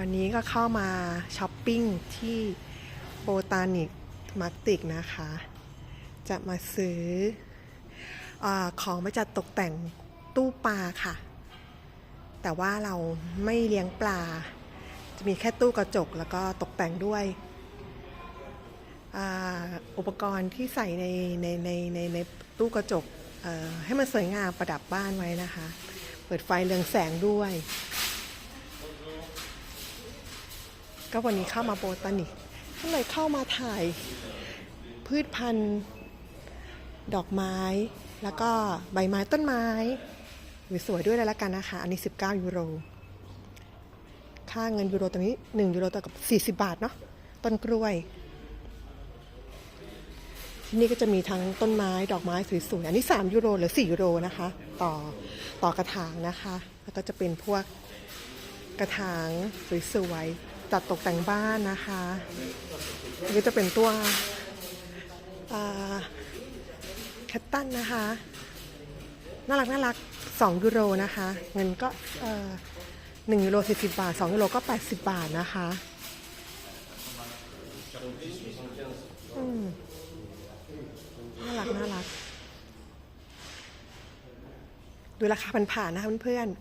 วันนี้ก็เข้ามาช้อปปิ้งที่โบตานิกมาร์ติกนะคะ จะมาซื้ออของมาจัดตกแต่งตู้ปลาค่ะ แต่ว่าเราไม่เลี้ยงปลา จะมีแค่ตู้กระจกแล้วก็ตกแต่งด้วยอ,อุปกรณ์ที่ใส่ในในในในในตู้กระจกให้มันสวยงามประดับบ้านไว้นะคะ เปิดไฟเรืองแสงด้วย ก็วันนี้เข้ามาโบตานิกก็เลยเข้ามาถ่ายพืชพันธุ์ดอกไม้ แล้วก็ใบไม้ต้นไม้สวยๆด้วยเลยละกันนะคะ อันนี้ 19 ยูโร ค่าเงินยูโรตอนนี้ 1 ยูโรต่อกับ 40 บาทเนาะต้นกล้วย ที่นี่ก็จะมีทั้งต้นไม้ดอกไม้สวยๆ อันนี้ 3 ยูโรหรือ 4 ยูโรนะคะ ต่อต่อกระถางนะคะ แล้วก็จะเป็นพวกกระถางสวยๆ จัดตกแต่งบ้านนะคะนี่ก็จะเป็นตัวแคตตันนะคะ น่ารักน่ารัก2ยูโรนะคะ เงินก็เอ่อ1ยูโร40 บาท2ยูโรก็ 80 บาทนะคะน่ารักน่ารัก ดูราคาผ่านๆนะคะเพื่อนๆ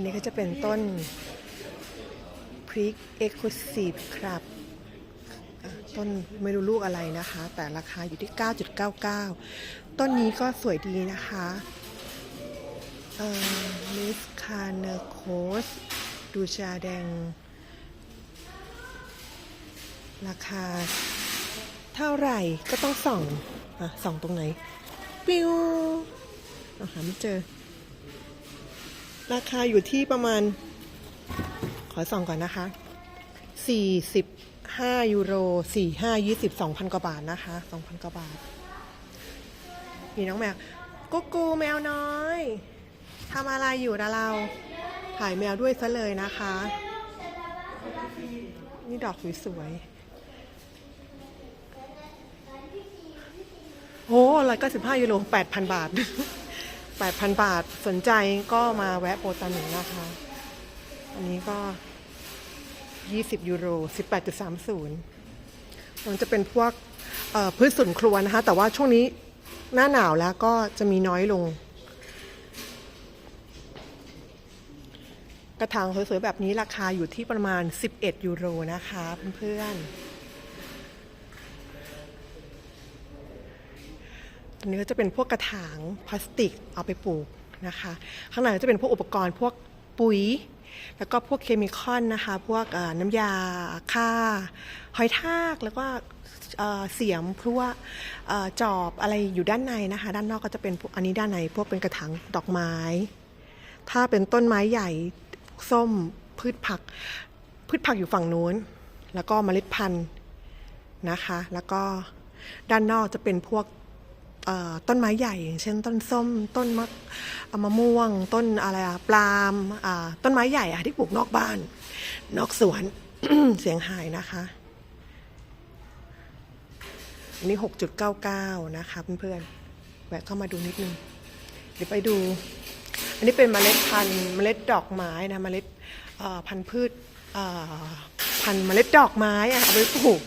นนี้ก็จะเป็นต้นพริกเอ็กซ์คลูซีฟครับต้นไม่รู้ลูกอะไรนะคะ แต่ราคาอยู่ที่ 9.99 ต้นนี้ก็สวยดีนะคะเออมิสคาเนโคสดูชาแดง ราคาเท่าไหร่ก็ต้องส่อง อะ ส่องตรงไหน ปิ้วเอาหาไม่เจอ ราคาอยู่ที่ประมาณ ขอส่องก่อนนะคะ 45 ยูโร 45 20 2,000 กว่าบาทนะคะ 2,000 กว่าบาท มีน้องแมวกุ๊กกูแมวน้อยทำอะไรอยู่นะเรา ถ่ายแมวด้วยซะเลยนะคะ นี่ดอกสวยๆโอ้ร้อยเก้าสิบห้ายูโรแปดพันบาท แปดพันบาทสนใจก็มาแวะโปรตานินะคะ อันนี้ก็ 20 ยูโร 18.30 มันจะเป็นพวกพืชสวนครัวนะคะ แต่ว่าช่วงนี้หน้าหนาวแล้วก็จะมีน้อยลง กระถางสวยๆแบบนี้ราคาอยู่ที่ประมาณ 11 ยูโรนะคะเพื่อนๆ ตัวนี้ก็จะเป็นพวกกระถางพลาสติกเอาไปปลูกนะคะ ข้างในก็จะเป็นพวกอุปกรณ์พวกปุ๋ย แล้วก็พวกเคมีคอนนะคะ พวกน้ำยาฆ่าหอยทากแล้วก็เสียมพวกเอ่อจอบอะไรอยู่ด้านในนะคะ ด้านนอกก็จะเป็นอันนี้ด้านในพวกเป็นกระถางดอกไม้ ถ้าเป็นต้นไม้ใหญ่ส้มพืชผัก พืชผักอยู่ฝั่งนู้น แล้วก็เมล็ดพันธุ์นะคะ แล้วก็ด้านนอกจะเป็นพวก ต้นไม้ใหญ่อย่างเช่น ต้นส้ม ต้นมะมะม่วง ต้นอะไรอะปลาล์มต้นไม้ใหญ่อะที่ปลูกนอกบ้าน นอกสวนเสียงหายนะคะอันนี้ 6.99 นะคะเพื่อนๆแวะเข้ามาดูนิดนึง เดี๋ยวไปดู อันนี้เป็นเมล็ดพันธุ์เมล็ดดอกไม้นะ เมล็ดพันธุ์พืชพันธุ์เมล็ดดอกไม้อะเอาไปปลูก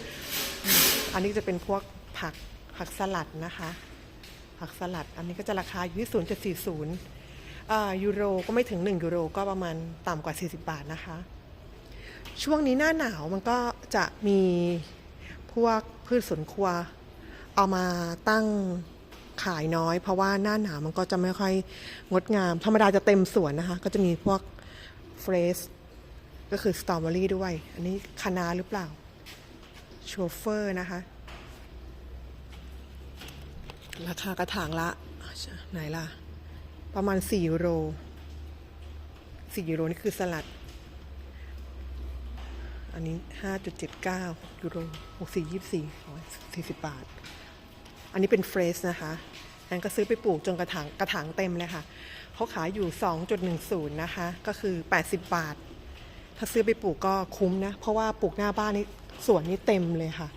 อันนี้จะเป็นพวกผักผักสลัดนะคะ ผักสลัด อันนี้ก็จะราคาอยู่ที่0.40เอ่อยูโรก็ไม่ถึง 1 ยูโรก็ประมาณต่ำกว่า 40 บาทนะคะ ช่วงนี้หน้าหนาวมันก็จะมีพวกพืชสวนครัว เอามาตั้งขายน้อย เพราะว่าหน้าหนาวมันก็จะไม่ค่อยงดงาม ธรรมดาจะเต็มสวนนะคะ ก็จะมีพวกเฟรชก็คือสตรอเบอรี่ด้วย อันนี้คานาหรือเปล่าโชเฟอร์นะคะ ราคากระถางละไหนล่ะ ประมาณ4ยูโร4ยูโรนี่คือสลัด อันนี้ 5.79ยูโร64 24 40 บาท อันนี้เป็นเฟรชนะคะแอนก็ซื้อไปปลูกจนกระถางกระถางเต็มเลยค่ะ เขาขายอยู่ 2.10 นะคะ ก็คือ 80 บาท ถ้าซื้อไปปลูกก็คุ้มนะ เพราะว่าปลูกหน้าบ้านนี่สวนนี่เต็มเลยค่ะ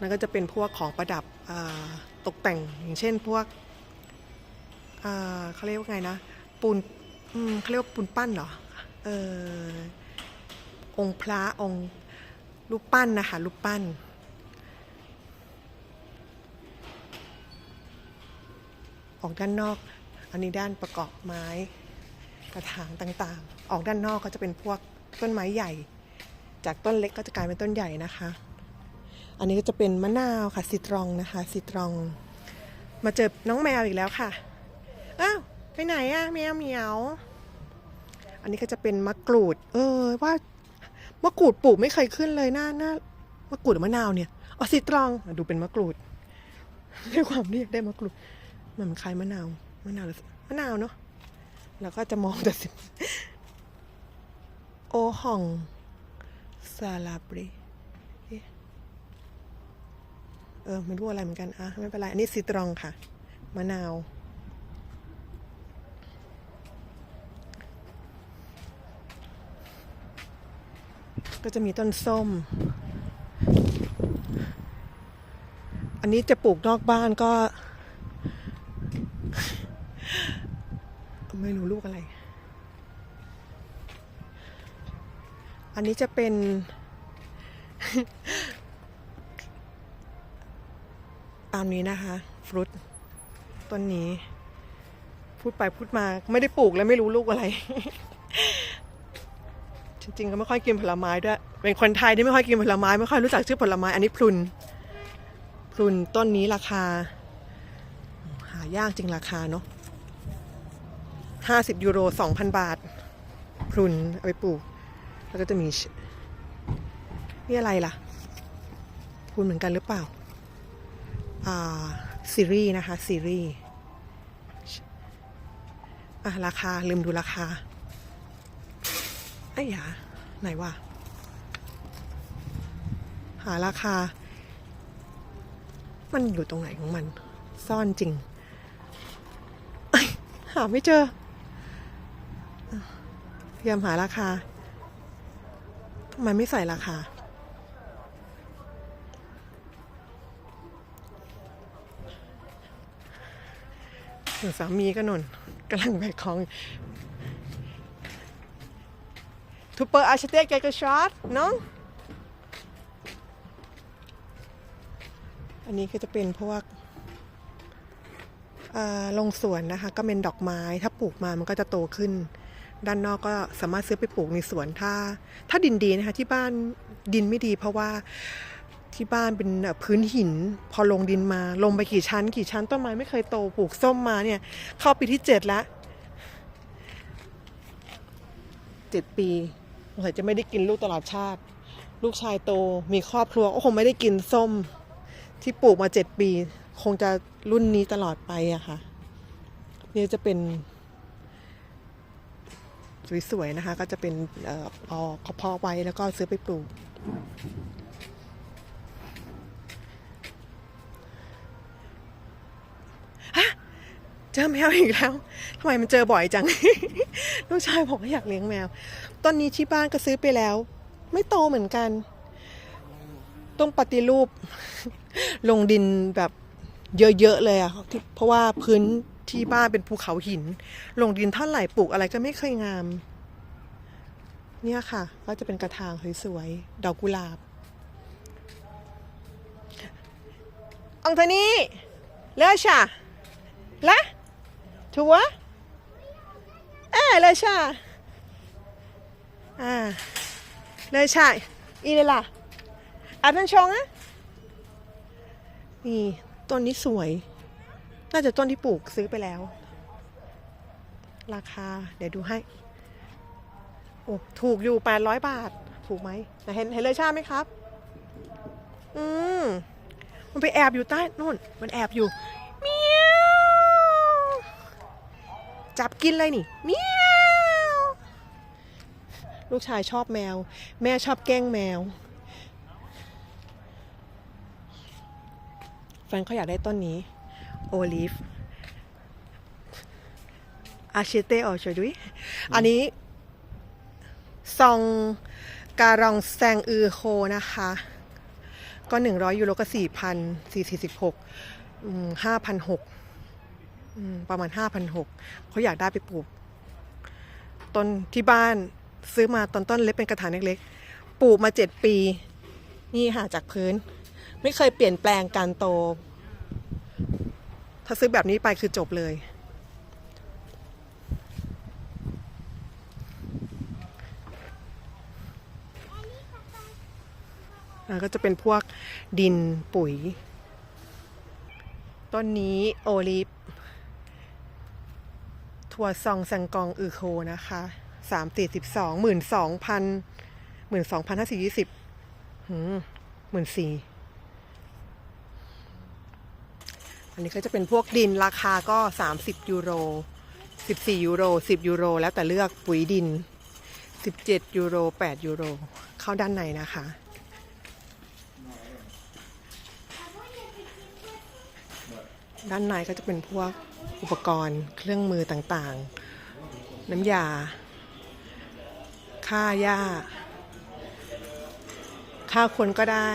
นั่นก็จะเป็นพวกของประดับตกแต่งอย่างเช่นพวกเขาเรียกว่าไงนะ ปูนเขาเรียกว่าปูนปั้นเหรอเออองค์พระองค์รูปปั้นนะคะรูปปั้น ออกด้านนอก อันนี้ด้านประกอบไม้กระถางต่างๆ ออกด้านนอกก็จะเป็นพวกต้นไม้ใหญ่ จากต้นเล็กก็จะกลายเป็นต้นใหญ่นะคะ อันนี้ก็จะเป็นมะนาวค่ะซิตรองนะคะซิตรอง มาเจอน้องแมวอีกแล้วค่ะ อ้าวไปไหนอะแมวเหมียว อันนี้ก็จะเป็นมะกรูด เออว่ามะกรูดปลูกไม่เคยขึ้นเลยหน้าหน้ามะกรูดมะนาวเนี่ยอ๋อซิตรองดูเป็นมะกรูดด้วยความที่ยกได้มะกรูดมันคล้ายมะนาวมะนาวหรือมะนาวเนาะแล้วก็จะมองแต่สิโอห่องซาลาบรี เออไม่รู้อะไรเหมือนกันอะไม่เป็นไร อันนี้ซิตรองค่ะ มะนาวก็จะมีต้นส้ม อันนี้จะปลูกนอกบ้านก็ ไม่รู้ลูกอะไร อันนี้จะเป็น ตามนี้นะคะฟรุตต้นนี้ พูดไปพูดมาไม่ได้ปลูกแล้วไม่รู้ลูกอะไร จริงๆ ก็ไม่ค่อยกินผลไม้ด้วยเป็นคนไทยที่ไม่ค่อยกินผลไม้ไม่ค่อยรู้จักชื่อผลไม้อันนี้พลุนพลุนต้นนี้ราคา หายากจริงราคาเนาะห้าสิบยูโรสองพันบาทพลุนเอาไปปลูก แล้วก็จะมีนี่อะไรล่ะพลุนเหมือนกันหรือเปล่า ซีรีส์นะคะซีรีส์อะราคา ลืมดูราคาไอ้ยาไหนวะหาราคา มันอยู่ตรงไหนของมัน ซ่อนจริง หาไม่เจอพยายามหาราคาทำไมไม่ใส่ราคาึงสามีก็นนกำลังแบกของทูเปอร์อาร์เชเตกเกชอตน้องอันนี้ก็จะเป็นพวกอ่อลงสวนนะคะ ก็เป็นดอกไม้ถ้าปลูกมามันก็จะโตขึ้น ด้านนอกก็สามารถซื้อไปปลูกในสวนถ้า ถ้าดินดีนะคะ ที่บ้านดินไม่ดีเพราะว่า ที่บ้านเป็นพื้นหิน พอลงดินมา ลงไปกี่ชั้น กี่ชั้นต้นไม้ไม่เคยโตปลูกส้มมาเนี่ย เข้าปีที่เจ็ดแล้วเจ็ดปีสงสัยจะไม่ได้กินลูกตลอดชาติ ลูกชายโตมีครอบครัวก็คงไม่ได้กินส้ม ที่ปลูกมาเจ็ดปี คงจะรุ่นนี้ตลอดไปอะค่ะนี่จะเป็นสวยๆนะคะ ก็จะเป็นเอ่อเอาเขาเพาะไว้แล้วก็ซื้อไปปลูก เจอแมวอีกแล้วทำไมมันเจอบ่อยจัง ลูกชายบอกว่าอยากเลี้ยงแมว ตอนนี้ที่บ้านก็ซื้อไปแล้ว ไม่โตเหมือนกัน ต้องปฏิรูป ลงดินแบบเยอะๆเลยอะเพราะว่าพื้นที่บ้านเป็นภูเขาหิน ลงดินเท่าไหร่ปลูกอะไรก็ไม่เคยงาม เนี่ยค่ะ ก็จะเป็นกระถางสวยๆดอกกุหลาบอังโทนี่เลชาละ ถูกวะเอ้เลยชาอ่าเลยชาอีเลยล่ะอันนั้นชองอะนี่ต้นนี้สวย น่าจะต้นที่ปลูกซื้อไปแล้ว ราคา เดี๋ยวดูให้ โอ้ถูกอยู่แปดร้อยบาท ถูกไหมเห็นเห็นเลยชาไหมครับ อืมมันไปแอบอยู่ใต้นู่น มันแอบอยู่เมียว จับกินเลยนี่เมียวลูกชายชอบแมว แม่ชอบแกล้งแมว แฟนเขาอยากได้ต้นนี้ โอลิฟอาเชเตออช่วยด้วยอันนี้ ซองการองแซงอือโคนะคะ ก็ 100 ยูโรก็4,000 446 5,600อืม ประมาณห้าพันหกเขาอยากได้ไปปลูกต้นที่บ้านซื้อมาตอนต้นเล็กเป็นกระถางเล็กๆปลูกมาเจ็ดปี นี่ค่ะจากพื้น ไม่เคยเปลี่ยนแปลงการโต ถ้าซื้อแบบนี้ไปคือจบเลยแล้วก็จะเป็นพวกดินปุ๋ย ต้นนี้โอลิฟ ถั่วซองซังกองอือโคนะคะสามสี่สิบสองหมื่นสองพันหมื่นสองพันห้าสี่ยี่สิบหมื่นสี่อันนี้ก็จะเป็นพวกดินราคาก็สามสิบยูโรสิบสี่ยูโรสิบยูโร แล้วแต่เลือกปุ๋ยดินสิบเจ็ดยูโรแปดยูโร เข้าด้านในนะคะ ด้านในก็จะเป็นพวก อุปกรณ์เครื่องมือต่างๆ น้ำยา ค่าหญ้า ค่าคนก็ได้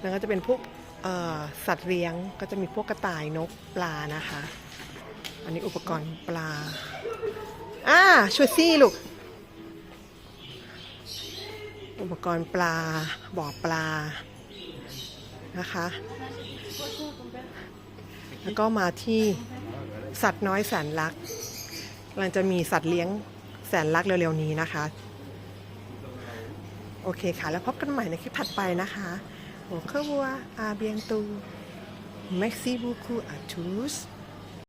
แล้วก็จะเป็นพวกสัตว์เลี้ยงก็จะมีพวกกระต่ายนกปลานะคะ อันนี้อุปกรณ์ปลา อ่าช่วยซี่ลูก อุปกรณ์ปลาบ่อปลานะคะ แล้วก็มาที่สัตว์น้อยแสนรักกำลังจะมีสัตว์เลี้ยงแสนรักเร็วๆนี้นะคะ โอเคค่ะ แล้วพบกันใหม่ในคลิปถัดไปนะคะโอเควัวอาเบียงตูเม็กซิบูคูอาทูส